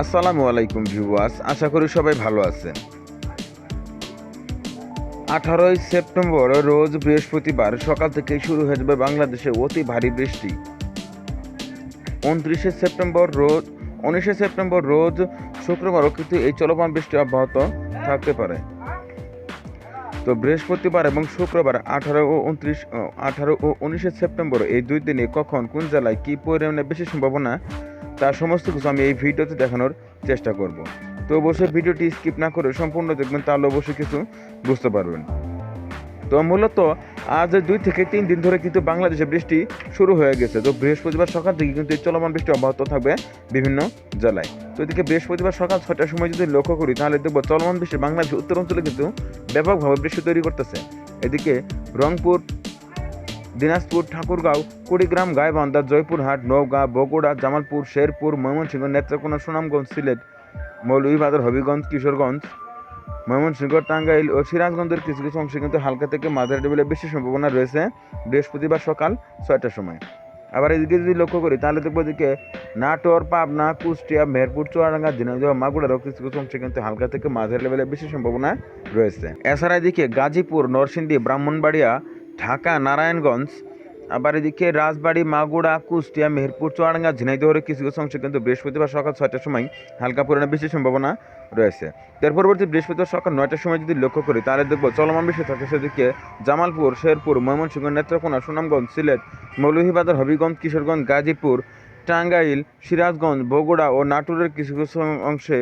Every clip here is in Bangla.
আসসালামু আলাইকুম ভিউয়ার্স, আশা করি সবাই ভালো আছেন। আঠারোই সেপ্টেম্বর রোজ বৃহস্পতিবার সকাল থেকে শুরু হয়ে যাবে বাংলাদেশে অতি ভারী বৃষ্টি। উনত্রিশে সেপ্টেম্বর রোজ, উনিশে সেপ্টেম্বর রোজ শুক্রবারও কিন্তু এই চলমান বৃষ্টি অব্যাহত থাকতে পারে। তো বৃহস্পতিবার এবং শুক্রবার আঠারো ও উনত্রিশ আঠারো ও উনিশে সেপ্টেম্বর এই দুই দিনে কখন কোন জেলায় কী পরিমাণে বেশি সম্ভাবনা তার সমস্ত কিছু আমি এই ভিডিওতে দেখানোর চেষ্টা করব। তো অবশ্যই ভিডিওটি স্কিপ না করে সম্পূর্ণ দেখবেন, তাহলে অবশ্যই কিছু বুঝতে পারবেন। তো মূলত আজ দুই থেকে তিন দিন ধরে কিন্তু বাংলাদেশে বৃষ্টি শুরু হয়ে গেছে। তো বৃহস্পতিবার সকাল থেকে কিন্তু এই চলমান বৃষ্টি অব্যাহত থাকবে বিভিন্ন জেলায়। তো এদিকে বৃহস্পতিবার সকাল ছটার সময় যদি লক্ষ্য করি, তাহলে দেখব চলমান বৃষ্টি বাংলাদেশের উত্তর অঞ্চলে কিন্তু ব্যাপকভাবে বৃষ্টি তৈরি করতেছে। এদিকে রংপুর দিনাজপুর, ঠাকুরগাঁও, কুড়িগ্রাম, গাইবান্ধা, জয়পুরহাট, নওগাঁ, বগুড়া, জামালপুর, শেরপুর, ময়মনসিংহ, নেত্রকোনা, সুনামগঞ্জ, সিলেট, মৌলভীবাজার, হবিগঞ্জ, কিশোরগঞ্জ, ময়মনসিংহ, টাঙ্গাইল ও সিরাজগঞ্জের কিছু কিছু অংশে কিন্তু হালকা থেকে মাঝারি লেভেলের বেশি সম্ভাবনা রয়েছে বৃহস্পতিবার সকাল ছয়টার সময়। আবার এদিকে যদি লক্ষ্য করি, তাহলে দেখব এদিকে নাটোর, পাবনা, কুষ্টিয়া, মেহেরপুর, চুয়াডাঙ্গা, ঝিনাইদহ মাগুড়ারও কিছু কিছু অংশে কিন্তু হালকা থেকে মাঝারি লেভেলের বেশি সম্ভাবনা রয়েছে। এছাড়া এদিকে গাজীপুর, নরসিংদী, ব্রাহ্মণবাড়িয়া ঢাকা, নারায়ণগঞ্জ, আবার এদিকে রাজবাড়ী মাগুড়া কুষ্টিয়া, মেহেরপুর, চুয়াডাঙ্গা, ঝিনাইদহের কিছু কিছু অংশে কিন্তু বৃহস্পতিবার সকাল ছয়টার সময় হালকা পরিমাণে বেশি সম্ভাবনা রয়েছে। তার পরবর্তী বৃহস্পতিবার সকাল নয়টার সময় যদি লক্ষ্য করি, তাহলে দেখব চলমান বৃষ্টি থাকে সেদিকে জামালপুর, শেরপুর, ময়মনসিংহ, নেত্রকোনা, সুনামগঞ্জ, সিলেট, মৌলভীবাজার, হবিগঞ্জ, কিশোরগঞ্জ, গাজীপুর, টাঙ্গাইল, সিরাজগঞ্জ, বগুড়া ও নাটোরের কিছু কিছু অংশে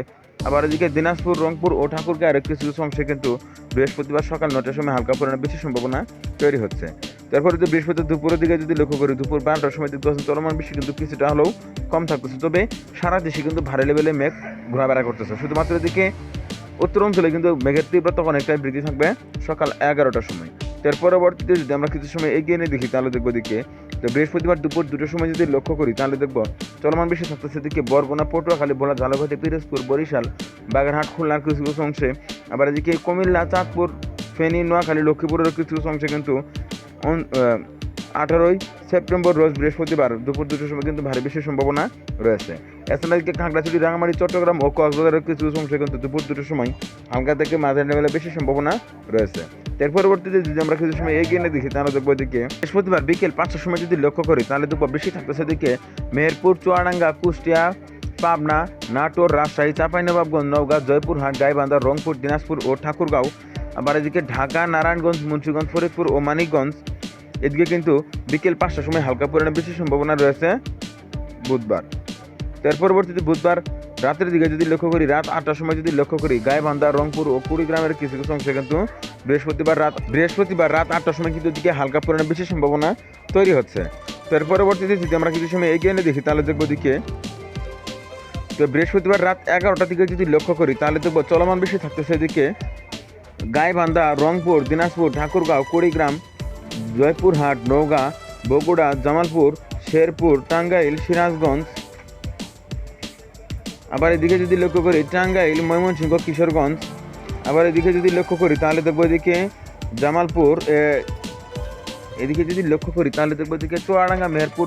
আবার এদিকে দিনাজপুর, রংপুর ও ঠাকুরগাঁয়ের কিছু কিছু অংশে কিন্তু বৃহস্পতিবার সকাল নটার সময় হালকা পরিমাণে বেশি সম্ভাবনা তৈরি হচ্ছে। তারপরে যদি বৃহস্পতিবার দুপুরের দিকে যদি লক্ষ্য করি, দুপুর বারোটার সময় দেখতে পাচ্ছেন চলমান বৃষ্টি কিন্তু কিছুটা হলেও কম থাকতেছে। তবে সারা দেশে কিন্তু ভারী লেভেলে মেঘ ঘোরাফেরা করতেছে। শুধুমাত্র এদিকে উত্তর অঞ্চলে কিন্তু মেঘের তীব্রতা অনেকটাই বৃদ্ধি থাকবে সকাল এগারোটার সময়। তার পরবর্তীতে যদি আমরা কিছু সময় এগিয়ে নিয়ে দেখি, তাহলে দেখব দিকে তো বৃহস্পতিবার দুপুর দুটোর সময় যদি লক্ষ্য করি, তাহলে দেখব চলমান থাকতেছে দিকে বরগুনা পটুয়াখালী ভোলা, ঝালকাঠি, পিরোজপুর, বরিশাল, বাগেরহাট খুলনার কিছু কিছু অংশে। আবার এদিকে কুমিল্লা, চাঁদপুর, ফেনী, নোয়াখালী লক্ষ্মীপুরের কিছু কিছু অংশে কিন্তু আঠারোই সেপ্টেম্বর রোজ বৃহস্পতিবার দুপুর দুটোর সময় কিন্তু ভারী বৃষ্টির সম্ভাবনা রয়েছে। এছাড়া এদিকে খাগড়াছড়ি, রাঙামাটি, চট্টগ্রাম ও কক্সবাজারের কিছু অংশে কিন্তু দুপুর দুটোর সময় হালকা থেকে মাঝারি লেভেলে বেশি সম্ভাবনা রয়েছে। এর পরবর্তীতে যদি আমরা কিছু সময় এগিয়ে নিয়ে দেখি, তাহলে দেখব এদিকে বৃহস্পতিবার বিকেল পাঁচটার সময় যদি লক্ষ্য করি, তাহলে দেখব বেশি থাকতেছে এদিকে মেহেরপুর, চুয়াডাঙ্গা, কুষ্টিয়া, পাবনা, নাটোর, রাজশাহী, চাঁপাইনবাবগঞ্জ, নওগাঁ, জয়পুরহাট, গাইবান্ধা, রংপুর, দিনাজপুর ও ঠাকুরগাঁও। আবার এদিকে ঢাকা, নারায়ণগঞ্জ, মুন্সিগঞ্জ, ফরিদপুর ও মানিকগঞ্জ। এদিকে কিন্তু বিকেল পাঁচটার সময় হালকা পরিমাণে বেশি সম্ভাবনা রয়েছে বুধবার। তার পরবর্তীতে বুধবার রাতের দিকে যদি লক্ষ্য করি, রাত আটটার সময় যদি লক্ষ্য করি, গাইবান্ধা, রংপুর ও কুড়িগ্রামের কিছু কিছু অংশে কিন্তু বৃহস্পতিবার রাত বৃহস্পতিবার রাত আটটার সময় কিন্তু দিকে হালকা পরিমাণে বেশি সম্ভাবনা তৈরি হচ্ছে। তার পরবর্তীতে যদি আমরা কিছু সময় এগিয়ে এনে দেখি, তাহলে দেখব দিকে তো বৃহস্পতিবার রাত এগারোটা থেকে যদি লক্ষ্য করি, তাহলে দেখব চলমান বেশি থাকতেছে এদিকে। গাইবান্ধা, রংপুর, দিনাজপুর, ঠাকুরগাঁও, কুড়িগ্রাম, জয়পুরহাট, নওগাঁ, বগুড়া, জামালপুর, শেরপুর, টাঙ্গাইল, সিরাজগঞ্জ আবার এদিকে যদি লক্ষ্য করি, টাঙ্গাইল, ময়মনসিংহ, কিশোরগঞ্জ, আবার এদিকে যদি লক্ষ্য করি, তাহলে দেখব এদিকে জামালপুর এদিকে যদি লক্ষ্য করি, তাহলে দেখব এদিকে চুয়াডাঙ্গা, মেহেরপুর,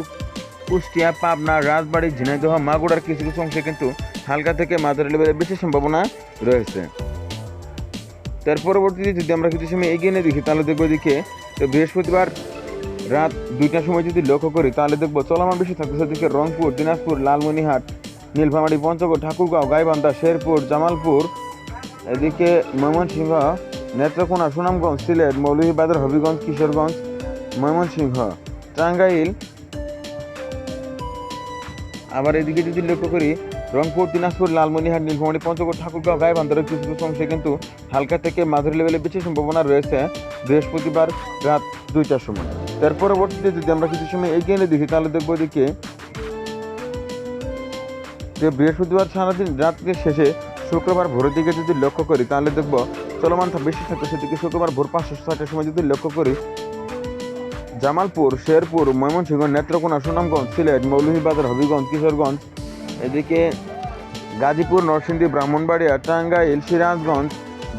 কুষ্টিয়া, পাবনা, রাজবাড়ি, ঝিনাইদহ মাগুড়ার কিছু কিছু অংশে কিন্তু হালকা থেকে মাঝারি লেভেলের বেশি সম্ভাবনা রয়েছে। তার পরবর্তীতে যদি আমরা কিছু সময় এগিয়ে নিয়ে দেখি, তাহলে দেখব এদিকে তো বৃহস্পতিবার রাত দুইটার সময় যদি লক্ষ্য করি, তাহলে দেখব চলমান বেশি থাকতেছে এদিকে রংপুর, দিনাজপুর লালমনিহাট নীলফামারী পঞ্চগড়, ঠাকুরগাঁও, গাইবান্ধা, শেরপুর, জামালপুর, এদিকে ময়মনসিংহ, নেত্রকোনা, সুনামগঞ্জ, সিলেট, মৌলভীবাজার, হবিগঞ্জ, কিশোরগঞ্জ, ময়মনসিংহ, টাঙ্গাইল। আবার এদিকে যদি লক্ষ্য করি, রংপুর, দিনাজপুর লালমনিহাট নীলফামারী, পঞ্চগড়, ঠাকুরগাঁও গাইবান্ধারের কিছু কিছু অংশে কিন্তু হালকা থেকে মাঝারি লেভেলে বেশি সম্ভাবনা রয়েছে বৃহস্পতিবার রাত দুইটার সময়। তার পরবর্তীতে যদি আমরা কিছু সময় এগিয়ে দেখি, তাহলে দেখব এদিকে যে বৃহস্পতিবার সারাদিন রাত্রের শেষে শুক্রবার ভোরের দিকে যদি লক্ষ্য করি, তাহলে দেখব চলমান থা- বেশি থাকতে সেদিকে শুক্রবার ভোর পাঁচশো ছয়টার সময় যদি লক্ষ্য করি, জামালপুর, শেরপুর, ময়মনসিংহ, নেত্রকোনা, সুনামগঞ্জ, সিলেট, মৌলভীবাজার, হবিগঞ্জ, কিশোরগঞ্জ, এদিকে গাজীপুর, নরসিংদী, ব্রাহ্মণবাড়িয়া, টাঙ্গাইল, সিরাজগঞ্জ,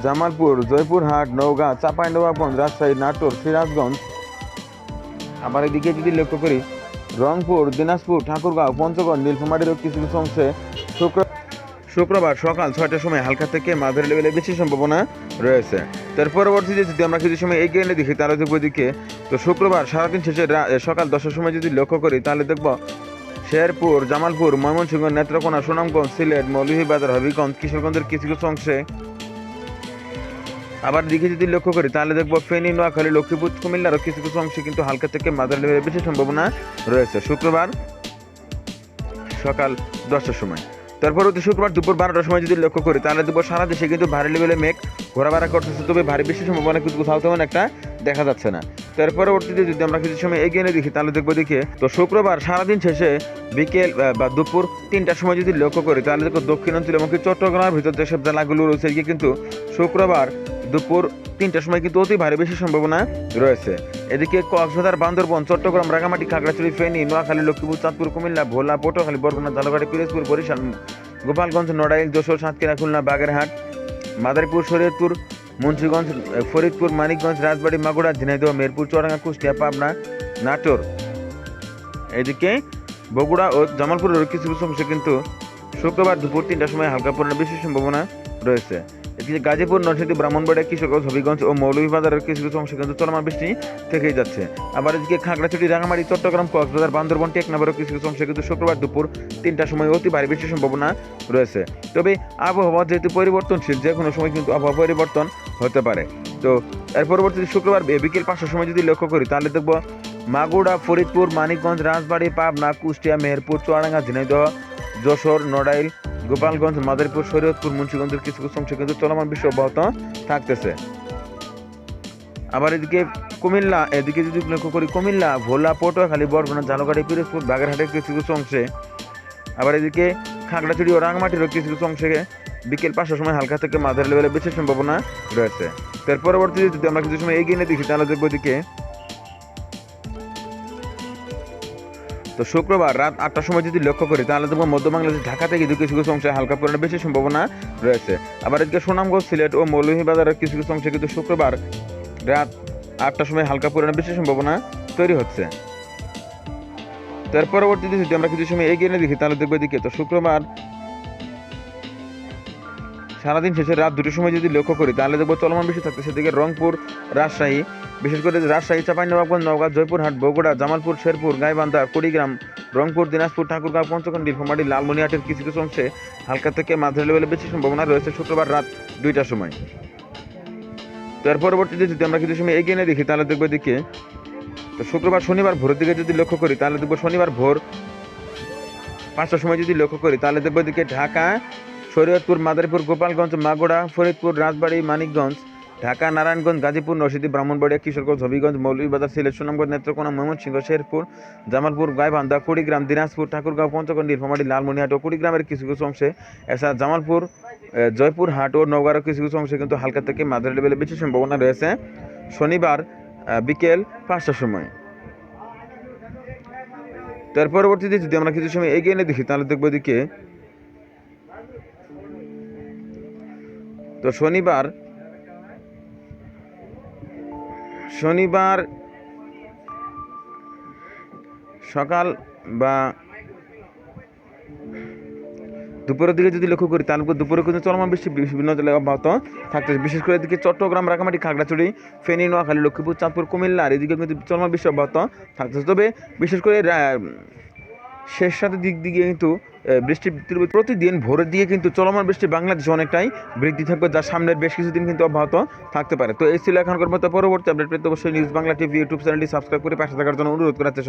জামালপুর, জয়পুরহাট, নওগাঁ, চাঁপাইনবাবগঞ্জ, রাজশাহী, নাটোর, সিরাজগঞ্জ। আবার এদিকে যদি লক্ষ্য করি রংপুর, দিনাজপুর, ঠাকুরগাঁও, পঞ্চগড়, নীলফামারীর কিছু কিছু অংশে শুক্র শুক্রবার সকাল ছয়টার সময় হালকা থেকে মাঝারি লেভেলে বেশি সম্ভাবনা রয়েছে। তার পরবর্তীতে যদি আমরা কিছু সময় এগিয়ে এনে দেখি, তাহলে দেখব দিকে তো শুক্রবার সারাদিন শেষে সকাল দশটার সময় যদি লক্ষ্য করি, তাহলে দেখব শেরপুর, জামালপুর, ময়মনসিংহ, নেত্রকোনা, সুনামগঞ্জ, সিলেট, মৌলভীবাজার, হবিগঞ্জ, কিশোরগঞ্জের কিছু কিছু অংশে আবার দিকে যদি লক্ষ্য করি, তাহলে দেখব ফেনী, নোয়াখালী, লক্ষ্মীপুর কুমিল্লারও কিছু কিছু অংশে কিন্তু হালকা থেকে মাঝারি লেভেলে বেশি সম্ভাবনা রয়েছে। শুক্রবার সকাল দশটার সময়। তারপর হচ্ছে শুক্রবার দুপুর বারোটার সময় যদি লক্ষ্য করি, তাহলে দুপুর সারা দেশে কিন্তু ভারী লেভেলে মেঘ ঘোরাফেরা করতেছে তবে ভারী বেশি সম্ভাবনা কিন্তু কোথাও তেমন একটা দেখা যাচ্ছে না। তার পরবর্তীতে যদি আমরা কিছু সময় এগিয়ে নিয়ে দেখি, তাহলে দেখব দেখে, তো শুক্রবার সারাদিন শেষে বিকেল বা দুপুর তিনটার সময় যদি লক্ষ্য করি, তাহলে দেখো দক্ষিণাঞ্চল এবং কি চট্টগ্রামের ভিতর যেসব জেলাগুলো রয়েছে, এদিকে কিন্তু শুক্রবার দুপুর তিনটার সময় কিন্তু অতি ভারী বেশি সম্ভাবনা রয়েছে। এদিকে কক্সবাজার, বান্দরবন, চট্টগ্রাম রাঙামাটি খাগড়াছড়ি, ফেনী, নোয়াখালী, লক্ষ্মীপুর, চাঁদপুর, কুমিল্লা, ভোলা, পটুয়াখালী, বরগুনা ঝালকাঠি পিরোজপুর, বরিশাল, গোপালগঞ্জ, নড়াইল, যশোর, সাতক্ষীরা, খুলনা, বাগেরহাট, মাদারীপুর, শরীয়তপুর, মুন্সীগঞ্জ, ফরিদপুর, মানিকগঞ্জ, রাজবাড়ী, মাগুরা, ঝিনাইদহ, মেরপুর চুয়াডাঙ্গা কুষ্টিয়া, পাবনা, নাটোর। এদিকে বগুড়া ও জামালপুরের কিছু কিছু অংশে কিন্তু শুক্রবার দুপুর তিনটার সময় হালকা পরিমাণে বেশি সম্ভাবনা রয়েছে। এদিকে গাজীপুর, নরসিংদী, ব্রাহ্মণবাড়িয়া, কিশোরগঞ্জ, হবিগঞ্জ ও মৌলভীবাজারের কিছু কিছু অংশে কিন্তু চলমান বৃষ্টি থেকেই যাচ্ছে। আবার এদিকে খাগড়াছড়ি, রাঙামাটি, চট্টগ্রাম, কক্সবাজার, বান্দরবন টেকনাফেরও কিছু কিছু অংশে কিন্তু শুক্রবার দুপুর তিনটার সময় অতি ভারী বৃষ্টির সম্ভাবনা রয়েছে। তবে আবহাওয়া যেহেতু পরিবর্তনশীল, যে কোনো সময় কিন্তু আবহাওয়া পরিবর্তন হতে পারে। তো এর পরবর্তীতে শুক্রবার বিকেল পাঁচটার সময় যদি লক্ষ্য করি, তাহলে দেখব মাগুড়া ফরিদপুর, মানিকগঞ্জ, রাজবাড়ী, পাবনা, কুষ্টিয়া, মেহেরপুর, চুয়াডাঙ্গা, ঝিনাইদহ, যশোর, নড়াইল গোপালগঞ্জ, মাদারীপুর, শরীয়তপুর, মুন্সিগঞ্জের কিছু কিছু অংশে কিন্তু চলমান বৃষ্টি অব্যাহত থাকতেছে। আবার এদিকে কুমিল্লা, এদিকে যদি লক্ষ্য করি, কুমিল্লা, ভোলা, পটুয়াখালী, বরগুনা ঝালকাঠি পিরোজপুর, বাগেরহাটের কিছু কিছু অংশে। আবার এদিকে খাগড়াছড়ি ও রাঙামাটিরও কিছু কিছু অংশে বিকেল পাঁচটার সময় হালকা থেকে মাঝারি লেভেলে বিশেষ সম্ভাবনা রয়েছে। তার পরবর্তীতে যদি আমরা কিছু সময় এগিয়ে নিয়ে দেখি, তাহলে দেখব এদিকে তো শুক্রবার রাত আটটার সময় যদি লক্ষ্য করি, তাহলে দেখব মধ্য বাংলাদেশ, ঢাকা থেকে কিছু কিছু অংশে হালকা পরিমাণে বেশি সম্ভাবনা রয়েছে। আবার এদিকে সুনামগঞ্জ, সিলেট ও মৌলভীবাজারের কিছু কিছু অংশে কিন্তু শুক্রবার রাত আটটার সময় হালকা পরিমাণে বেশি সম্ভাবনা তৈরি হচ্ছে। তার পরবর্তীতে যদি আমরা কিছু সময় এগিয়ে নিয়ে দেখি, তাহলে দেখব এদিকে, তো শুক্রবার সারাদিন শেষে রাত দুটোর সময় যদি লক্ষ্য করি, তাহলে দেখব চলমান বেশি থাকতে সেদিকে রংপুর, রাজশাহী, বিশেষ করে রাজশাহী, চাঁপাইনবাবগঞ্জ, নওগাঁ, জয়পুরহাট, বগুড়া, জামালপুর, শেরপুর, গাইবান্ধা, কুড়িগ্রাম, রংপুর, দিনাজপুর, ঠাকুরগাঁও, পঞ্চগড় নীলফামারী লালমনিহাটের কিছু কিছু অংশে হালকা থেকে মাঝারি লেভেলে বেশি সম্ভাবনা রয়েছে শুক্রবার রাত দুইটার সময়। তার পরবর্তীতে যদি আমরা কিছু সময় এগিয়ে নিয়ে দেখি, তাহলে দেখব এদিকে, তো শুক্রবার, শনিবার ভোরের দিকে যদি লক্ষ্য করি, তাহলে দেখব শনিবার ভোর পাঁচটার সময় যদি লক্ষ্য করি, তাহলে দেখব এদিকে ঢাকা শরীয়তপুর মাদারীপুর গোপালগঞ্জ মাগুড়া ফরিদপুর রাজবাড়ী মানিকগঞ্জ ঢাকা নারায়ণগঞ্জ গাজীপুর নরসিংদী ব্রাহ্মণবাড়িয়া কিশোরগঞ্জ হবিগঞ্জ মৌলভীবাজার সিলেট সুনামগঞ্জ নেত্রকোনা ময়মনসিংহ শেরপুর জামালপুর গাইবান্ধা কুড়িগ্রাম দিনাজপুর ঠাকুরগাঁও পঞ্চগড় নীলফামারী লালমনিহাট ও কুড়িগ্রামের কিছু কিছু অংশে এছাড়া জামালপুর আহ, জয়পুরহাট ও নওগাঁর কিছু কিছু অংশে কিন্তু হালকা থেকে মাঝারি লেভেলে বেশি সম্ভাবনা রয়েছে। শনিবার বিকেল পাঁচটার সময়। তার পরবর্তীতে যদি আমরা কিছু সময় এগিয়ে নিয়ে দেখি তাহলে দেখব এদিকে তো শনিবার শনিবার সকাল বা দুপুরের দিকে যদি লক্ষ্য করি, তাহলে দুপুরে কিন্তু চলমান বৃষ্টি বিভিন্ন জেলায় অব্যাহত থাকতে বিশেষ করে এদিকে চট্টগ্রাম রাঙামাটি খাগড়াছড়ি, ফেনী, নোয়াখালী, লক্ষ্মীপুর, চাঁদপুর, কুমিল্লা, আর এদিকে কিন্তু চলমান বৃষ্টি অব্যাহত থাকতেছে। তবে বিশেষ করে শেষ সাথে দিক দিকে কিন্তু আহ, বৃষ্টির প্রতিদিন ভোরের দিকে কিন্তু চলমান বৃষ্টি বাংলাদেশে অনেকটাই বৃদ্ধি থাকবে যার সামনের বেশ কিছুদিন কিন্তু অব্যাহত থাকতে পারে। তো এই ছিল এখনকার মতো পরবর্তী আপডেট পেতে অবশ্যই নিউজ বাংলা টিভি ইউটিউব চ্যানেলটি সাবস্ক্রাইব করে পাশে থাকার জন্য অনুরোধ করাচ্ছে সবাই